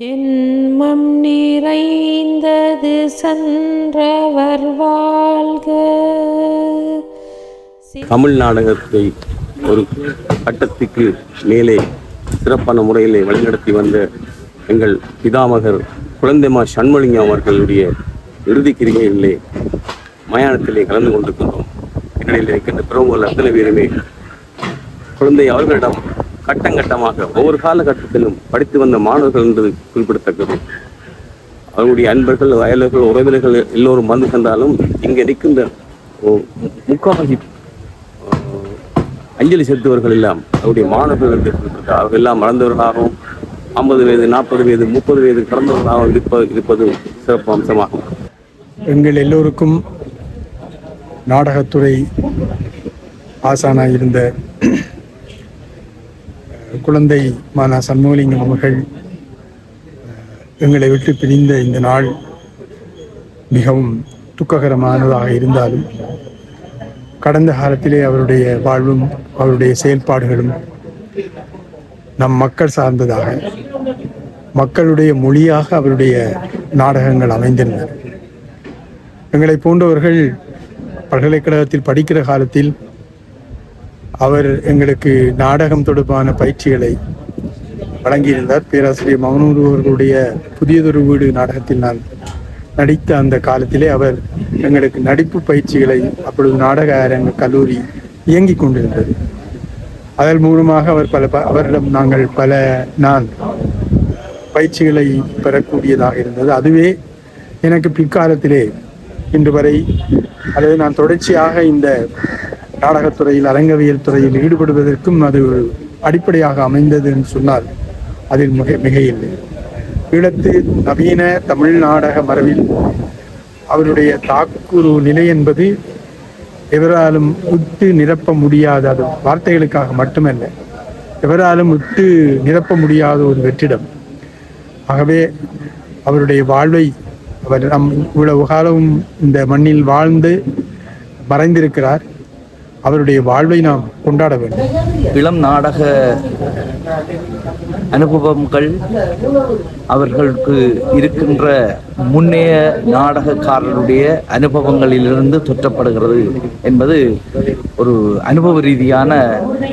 ஜென்மம் நிறைந்தது சென்றவர் வாழ்க. தமிழ் நாடகத்தை ஒரு கட்டத்துக்கு மேலே சிறப்பான முறையிலே வழிநடத்தி வந்த எங்கள் பிதாமகர் குழந்தைமா சண்முலிங்கம் அவர்களுடைய இறுதி கிரிகைகளிலே மயானத்திலே கலந்து கொண்டிருக்கின்றோம். இடையிலே இருக்கின்ற பிரமுகர்கள் அத்தனை பேருமே குழந்தை அவர்களிடம் கட்டங்கட்டமாக ஒவ்வொரு காலகட்டத்திலும் படித்து வந்த மாணவர்கள் என்பது குறிப்பிடத்தக்கது அவருடைய அன்பர்கள் அயலர்கள் உறவினர்கள் எல்லோரும் வந்து சென்றாலும் இங்கே நிற்கின்ற முக்காவாசி அஞ்சலி செலுத்துவர்கள் எல்லாம் அவருடைய மாணவர்கள் என்று குறிப்பிட்டார். அவர்கள் எல்லாம் மறந்தவர்களாகவும் ஐம்பது வயது நாற்பது வயது முப்பது வயது கடந்தவர்களாகவும் இருப்பது இருப்பது சிறப்பு அம்சமாகும் எங்கள் எல்லோருக்கும் நாடகத்துறை ஆசானாக இருந்த குழந்தை மானா சண்முகலிங்கம் அவர்கள் எங்களை விட்டு பிரிந்த இந்த நாள் மிகவும் துக்ககரமானதாக இருந்தாலும் கடந்த காலத்திலே அவருடைய வாழ்வும் அவருடைய செயல்பாடுகளும் நம் மக்கள் சார்ந்ததாக மக்களுடைய மொழியாக அவருடைய நாடகங்கள் அமைந்திருந்தன. எங்களை போன்றவர்கள் பல்கலைக்கழகத்தில் படிக்கிற காலத்தில் அவர் எங்களுக்கு நாடகம் தொடர்பான பயிற்சிகளை வழங்கியிருந்தார். பேராசிரியர் மகனூர் அவர்களுடைய புதியதொரு வீடு நாடகத்தில் நான் நடித்த அந்த காலத்திலே அவர் எங்களுக்கு நடிப்பு பயிற்சிகளை அப்பொழுது நாடக அரங்க கல்லூரி இயங்கிக் கொண்டிருந்தது. அதன் மூலமாக அவர் பல ப- அவரிடம் நாங்கள் பல நான் பயிற்சிகளை பெறக்கூடியதாக இருந்தது. அதுவே எனக்கு பிற்காலத்திலே இன்று வரை அல்லது நான் தொடர்ச்சியாக இந்த நாடகத்துறையில் அரங்கவியல் துறையில் ஈடுபடுவதற்கும் அது ஒரு அடிப்படையாக அமைந்தது என்று சொன்னால் அதில் மிக மிகையில்லை. ஈழத்து நவீன தமிழ் நாடக மரபில் அவருடைய தாக்குரு நிலை என்பது எவராலும் விட்டு நிரப்ப முடியாத அது வார்த்தைகளுக்காக மட்டுமல்ல எவராலும் விட்டு நிரப்ப முடியாத ஒரு வெற்றிடம். ஆகவே அவருடைய வாழ்வை அவர் நம் இவ்வளவு காலம் இந்த மண்ணில் வாழ்ந்து மறைந்திருக்கிறார். அவருடைய வாழ்வை நாம் கொண்டாட வேண்டும். இளம் நாடக அனுபவங்கள் அவர்களுக்கு இருக்கின்ற முன்னைய நாடகக்காரருடைய அனுபவங்களிலிருந்து தொற்றப்படுகிறது என்பது ஒரு அனுபவ ரீதியான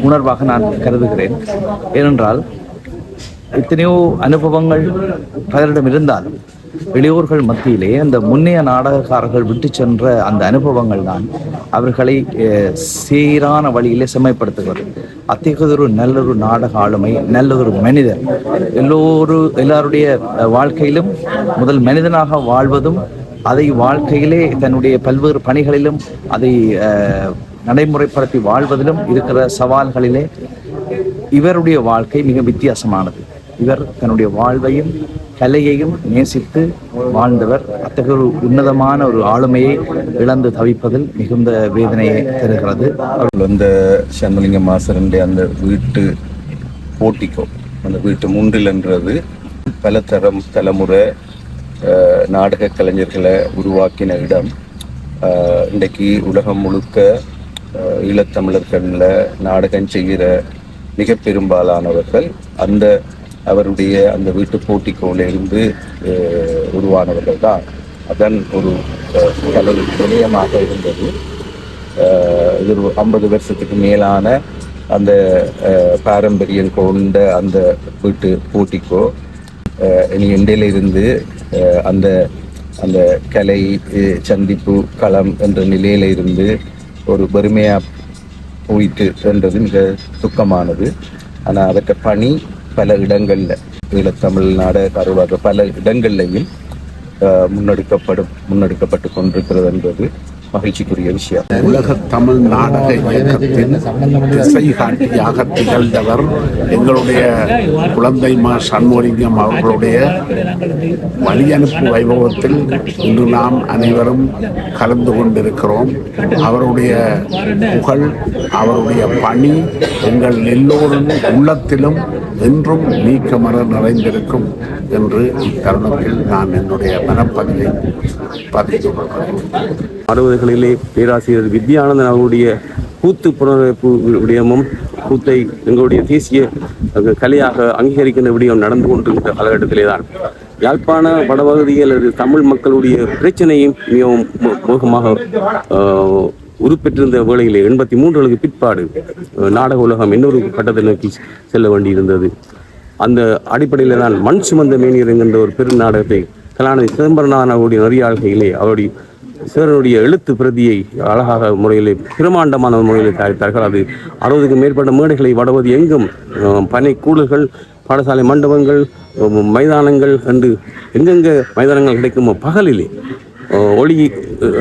உணர்வாக நான் கருதுகிறேன். ஏனென்றால் எத்தனையோ அனுபவங்கள் பலரிடம் இருந்தாலும் இளையோர்கள் மத்தியிலே அந்த முன்னைய நாடகக்காரர்கள் விட்டு சென்ற அந்த அனுபவங்கள் தான் அவர்களை சீரான வழியிலே செம்மைப்படுத்துகிறது. அத்தகையதொரு நல்லொரு நாடக ஆளுமை நல்லதொரு மனிதர். எல்லோரு எல்லாருடைய அஹ், வாழ்க்கையிலும் முதல் மனிதனாக வாழ்வதும் அதை வாழ்க்கையிலே தன்னுடைய பல்வேறு பணிகளிலும் அதை அஹ், நடைமுறைப்படுத்தி வாழ்வதிலும் இருக்கிற சவால்களிலே இவருடைய வாழ்க்கை மிக வித்தியாசமானது. இவர் தன்னுடைய வாழ்வையும் கலையையும் நேசித்து வாழ்ந்தவர். அத்தகைய ஒரு உன்னதமான ஒரு ஆளுமையை இழந்து தவிப்பதில் மிகுந்த வேதனையை தருகிறது. அவர்கள் அந்த சண்முலிங்க மாசரனுடைய அந்த வீட்டு போட்டிக்கோ அந்த வீட்டு முன்றில்ன்றது பல தரம் தலைமுறை நாடக கலைஞர்களை உருவாக்கின இடம். இன்றைக்கு உலகம் முழுக்க ஈழத்தமிழர்களில் நாடகம் செய்கிற மிக பெரும்பாலானவர்கள் அந்த அவருடைய அந்த வீட்டு போட்டிக்கோல இருந்து உருவானவர்கள் தான் அதன் ஒரு அஹ், கலை நிலையமாக இருந்தது. இது ஒரு ஐம்பது வருஷத்துக்கு மேலான அந்த பாரம்பரியம் கொண்ட அந்த வீட்டு போட்டிக்கோ இனி இண்டையில இருந்து அந்த அந்த கலை சந்திப்பு களம் என்ற நிலையில இருந்து ஒரு பெருமையாக போயிட்டு என்றது மிக துக்கமானது. ஆனால் அதற்கு பணி பல இடங்களில் ஈழத்தமிழ் தமிழ்நாடு அருவாக பல இடங்கள்லையும் முன்னெடுக்கப்படும் முன்னெடுக்கப்பட்டு கொண்டிருக்கிறது என்பது மகிழ்ச்சிக்குரிய விஷயம். உலக தமிழ் நாடக இயக்கத்தின் திசை காட்டியாக திகழ்ந்தவர் எங்களுடைய குழந்தை மா சண்முகலிங்கம் அவர்களுடைய வழியனுப்பு வைபவத்தில் இன்று நாம் அனைவரும் கலந்து கொண்டிருக்கிறோம். அவருடைய புகழ் அவருடைய பணி எங்கள் எல்லோரும் உள்ளத்திலும் என்றும் நீக்கமர நிறைந்திருக்கும் என்று இத்தருணத்தில் நான் என்னுடைய மனப்பதிவை பதிந்து கொள்கிறேன் நாட்களிலே பேராசிரியர் வித்யானந்தன் அவருடைய கூத்து புனரமைப்பு விடயமும் கூத்தை எங்களுடைய தேசிய கலையாக அங்கீகரிக்கின்ற விடயம் நடந்து கொண்டிருக்கிற காலகட்டத்திலே தான் யாழ்ப்பாண வடபகுதியில் அல்லது தமிழ் மக்களுடைய பிரச்சனையும் மிகவும் மோகமாக ஆஹ், உருப்பெற்றிருந்த வேளையிலே எண்பத்தி மூன்றுகளுக்கு பிற்பாடு நாடக உலகம் இன்னொரு கட்டத்தை நோக்கி செல்ல வேண்டியிருந்தது. அந்த அடிப்படையில் தான் மண் சுமந்த மேனியர் என்கின்ற ஒரு பெரு நாடகத்தை கலாநிதி சிதம்பரநாதன் அவருடைய நெறியாள்கையிலே அவருடைய சிவனுடைய எழுத்து பிரதியை அழகாக முறையில் பிரமாண்டமான முறையில் தயாரித்தார்கள். அது அறுபதுக்கும் மேற்பட்ட மேடைகளை வடவது எங்கும் பனை கூடுகள் பாடசாலை மண்டபங்கள் மைதானங்கள் என்று எங்கெங்கே மைதானங்கள் கிடைக்குமோ பகலிலே ஒளி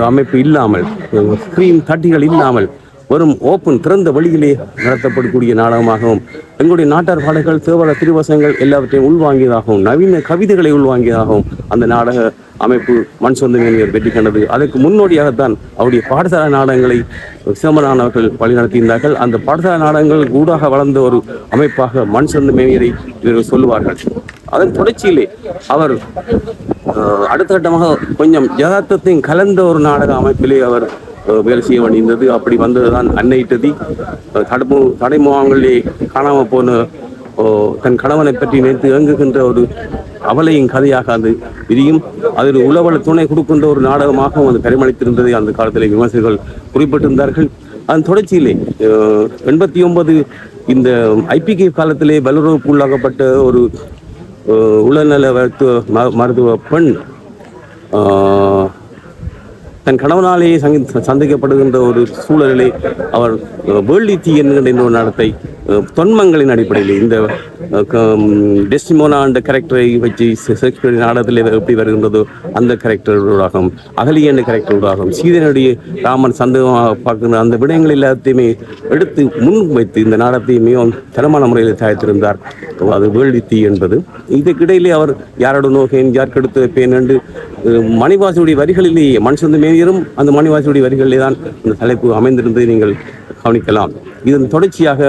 அமைப்பு இல்லாமல் ஸ்க்ரீன் தட்டிகள் இல்லாமல் வெறும் ஓப்பன் திறந்த வழியிலே நடத்தப்படக்கூடிய நாடகமாகவும் எங்களுடைய நாட்டார் பாடல்கள் தேவர திருவசங்கள் எல்லாவற்றையும் உள்வாங்கியதாகவும் நவீன கவிதைகளை உள்வாங்கியதாகவும் அந்த நாடக அமைப்பு மண் சொந்த மேனியர் வெற்றி கண்டது. அதற்கு முன்னோடியாகத்தான் அவருடைய பாடசாலை நாடகங்களை சிதம்பரனானவர்கள் வழிநடத்தியிருந்தார்கள். அந்த பாடசாலை நாடகங்கள் ஊடாக வளர்ந்த ஒரு அமைப்பாக மண் சொந்த மேனியரை இவர்கள் சொல்லுவார்கள். அதன் தொடர்ச்சியிலே அவர் அடுத்த கட்டமாக கொஞ்சம் யதார்த்தத்தையும் கலந்த ஒரு நாடக அமைப்பிலே அவர் வேலை செய்ய வேண்டியிருந்தது. அப்படி வந்ததுதான் அன்னை டதி அஹ், தடுப்பு தடைமுகங்களிலே காணாமல் போன ஓ, தன் கணவனை பற்றி நினைத்து இயங்குகின்ற ஒரு அவலையின் கதையாக அது விரியும். அதில் உளவள துணை கொடுக்கின்ற ஒரு நாடகமாகவும் அது பரிமளித்திருந்ததை. அந்த காலத்தில் விமர்சகர்கள் குறிப்பிட்டிருந்தார்கள். அதன் தொடர்ச்சியிலே எண்பத்தி ஒன்பது இந்த ஐபிகே காலத்திலே வல்லுறவுக்கு உள்ளாக்கப்பட்ட ஒரு உளநல மருத்துவ ம- மருத்துவ பெண் தன் கணவனாலேயே சங்கி சந்திக்கப்படுகின்ற ஒரு சூழலிலே அவர் வேள்வி தீ என்கின்ற ஒரு நடத்தை தொன்மங்களின் அடிப்படையில் இந்த டெஸ்டிமோனா கேரக்டரை வச்சு சேக்ஸ்பியர் நாடகத்தில் எப்படி வருகின்றதோ அந்த கேரக்டரோடாகவும் அகலி என்ற கேரக்டரோடாகவும் சீதனுடைய ராமன் சந்தேகமாக பார்க்கின்ற அந்த விடயங்கள் எல்லாத்தையுமே எடுத்து முன் வைத்து இந்த நாடகத்தையுமே மிகவும் தரமான முறையில் தயாரித்திருந்தார். அது வேள்வி தீ என்பது. இதற்கிடையிலே அவர் யாரோட நோகேன் யார் கெடுத்து வைப்பேன் என்று மணிவாசியுடைய வரிகளிலேயே மண் சொந்த மேனியரும் அந்த மணிவாசியுடைய வரிகளிலே தான் இந்த தலைப்பு அமைந்திருந்ததை நீங்கள் கவனிக்கலாம். இதன் தொடர்ச்சியாக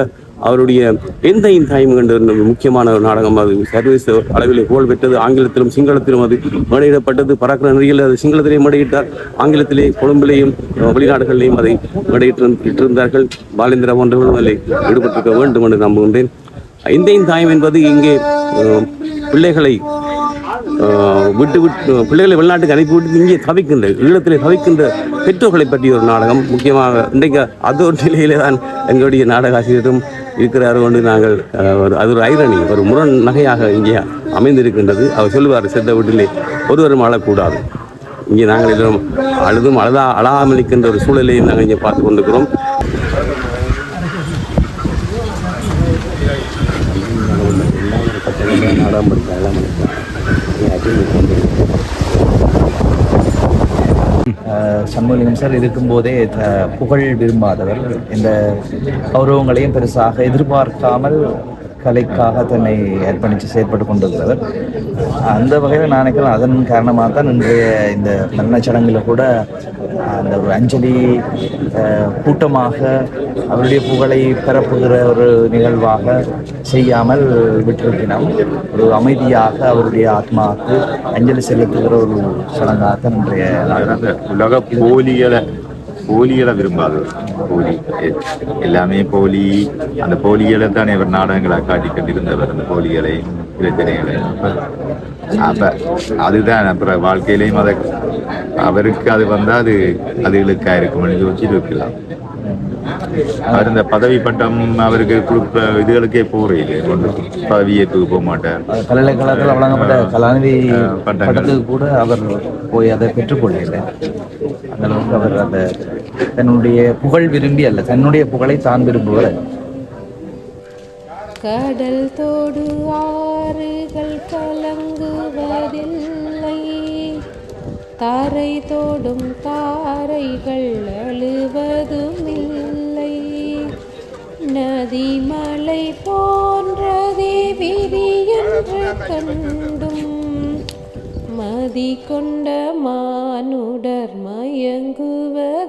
அவருடைய எந்த இன் டைம் என்ற முக்கியமான ஒரு நாடகம் அது. சர்வீஸ் அளவில் புகழ் பெற்றது. ஆங்கிலத்திலும் சிங்களத்திலும் அது மேடையிடப்பட்டது. பறக்கிற நெறியில் அது சிங்களத்திலே மேடையிட்டார். ஆங்கிலத்திலே கொழும்பிலேயும் வெளிநாடுகளிலேயும் அதை மேடையிட்டிருந்தார்கள் பாலேந்திரா போன்றவர்களும் அதில் ஈடுபட்டிருக்க வேண்டும் என்று நம்புகின்றேன். இந்தையின் தாயம் என்பது இங்கே பிள்ளைகளை ஆஹ் விட்டு விட்டு பிள்ளைகளை வெளிநாட்டுக்கு அனுப்பிவிட்டு இங்கே தவிக்கின்ற ஈழத்திலே தவிக்கின்ற பெற்றோர்களை பற்றிய ஒரு நாடகம். முக்கியமாக இன்றைக்கு அது ஒரு நிலையிலே தான் எங்களுடைய நாடக ஆசிரியரும் இருக்கிறார் கொண்டு நாங்கள் ஒரு அது ஒரு ஐரணி ஒரு முரண் நகையாக இங்கே அமைந்திருக்கின்றது. அவர் சொல்லுவார் செத்த வீட்டிலே ஒருவரும் அழக்கூடாது. இங்கே நாங்கள் எல்லோரும் அழுதும் அழுதா அழாமல் இருக்கின்ற ஒரு சூழலையும் நாங்கள் இங்கே பார்த்து கொண்டிருக்கிறோம். நாடகம் படிக்க எல்லாம் சண்முகலிங்கம் சார் இருக்கும்போதே த- புகழ் விரும்பாதவர். இந்த கௌரவங்களையும் பெருசாக எதிர்பார்க்காமல் கலைக்காக தன்னை அர்ப்பணித்து செயற்பட்டு கொண்டிருக்கிறவர் அந்த வகையில் நான் நினைக்கிறேன் அதன் காரணமாக தான் இன்றைய இந்த மரண சடங்கில் கூட அந்த ஒரு அஞ்சலி கூட்டமாக அவருடைய புகழை பரப்புகிற ஒரு நிகழ்வாக செய்யாமல் விட்டிருக்கிறோம். ஒரு அமைதியாக அவருடைய ஆத்மாவுக்கு அஞ்சலி செலுத்துகிற ஒரு சடங்காகத்தான் இன்றைய அந்த உலக போலிகளை போலிகளை விரும்பாதவர் போலி எல்லாமே போலி அந்த போலிகளை தான் இவர் நாடகங்களை காட்டி கொண்டிருந்தவர் அந்த போலிகளை பிரச்சனைகளை அப்ப அதுதான் அப்புறம் வாழ்க்கையிலையும் அதை அவருக்கு அது வந்தா அது அது இழுக்கா இருக்கும்னு யோசிச்சுட்டு இருக்கலாம் அவர் இந்த பதவி பட்டம் அவருக்கு கொடுப்ப இதுகளுக்கே போறீங்க பதவியேற்றுக்கு போக மாட்டார் பல்கலைக்கழகத்தில் வழங்கப்பட்ட கலாநிதி. பட்டத்துக்கு கூட அவர் போய் அதை பெற்றுக்கொள்ளல அந்த அளவுக்கு அவர் அந்த தன்னுடைய புகழ் விரும்பி அல்ல தன்னுடைய புகழை தான் விரும்புவர் அல்ல. கடல் தோடு ஆறுகள் கலங்குவதில்லை தரை தோடும் தாரைகள் அழுவதும் இல்லை நதி மலை போன்றதே விரியென்று கண்டும் மதி கொண்ட மானுட எங்குவர்